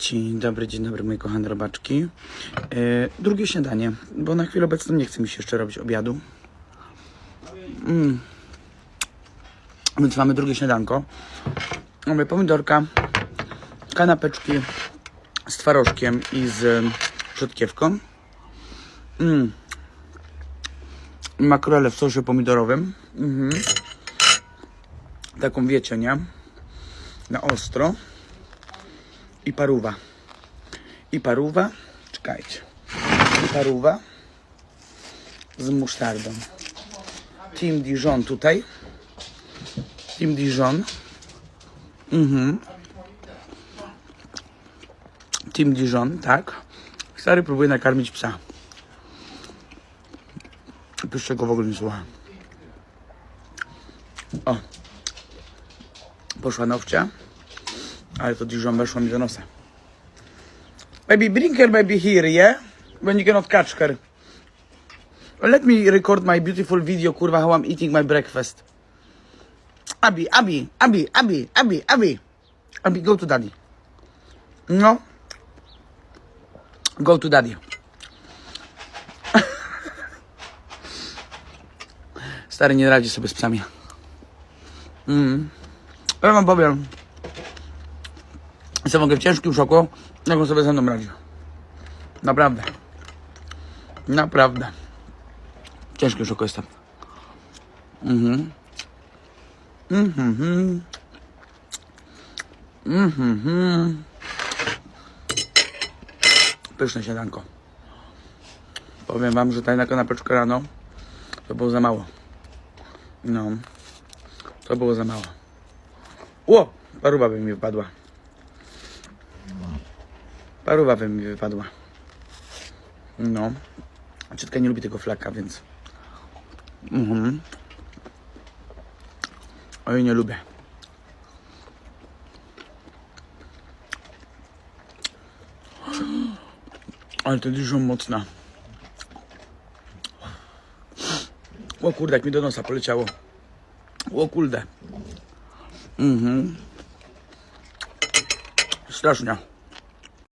Dzień dobry, dzień dobry moje kochane robaczki. E, drugie śniadanie, bo na chwilę obecną nie chce mi się jeszcze robić obiadu. Mm. Więc mamy drugie śniadanko. Mamy pomidorka, kanapeczki z twarożkiem i z rzodkiewką. Mm. Makrele w sosie pomidorowym. Mhm. Taką wiecie, nie? Na ostro. I paruwa. I paruwa. Czekajcie. I paruwa. Z musztardą. Team Dijon tutaj. Team Dijon. Mhm. Team Dijon, tak. Stary próbuje nakarmić psa. Piszcie go w ogóle nie słucha. O. Poszła nowcia. Ale to Dijon weszło mi do nosa. Baby, bring her baby here, yeah? When you cannot catch her. Let me record my beautiful video, kurwa, how I'm eating my breakfast. Abi, Abi, Abi, Abi, Abi, Abi. Abi, go to daddy. No. Go to daddy. Stary nie radzi sobie z psami. Mm. Ja wam powiem. Jestem mogę w ciężkim szoku, jak on sobie ze mną radzi. Naprawdę. Naprawdę. W ciężkim szoku jestem. Mhm. Mhm. Mhm. Pyszne śniadanko. Powiem wam, że tajna kanapeczka rano to było za mało. No. To było za mało. Ło! Paruwa by mi wypadła. Paruwa mi wypadła. No. Ciotka nie lubi tego flaka, więc... Mhm. Oj, nie lubię. Ale to dużo mocna. O kurde, jak mi do nosa poleciało. O kurde. Mhm. Strasznie.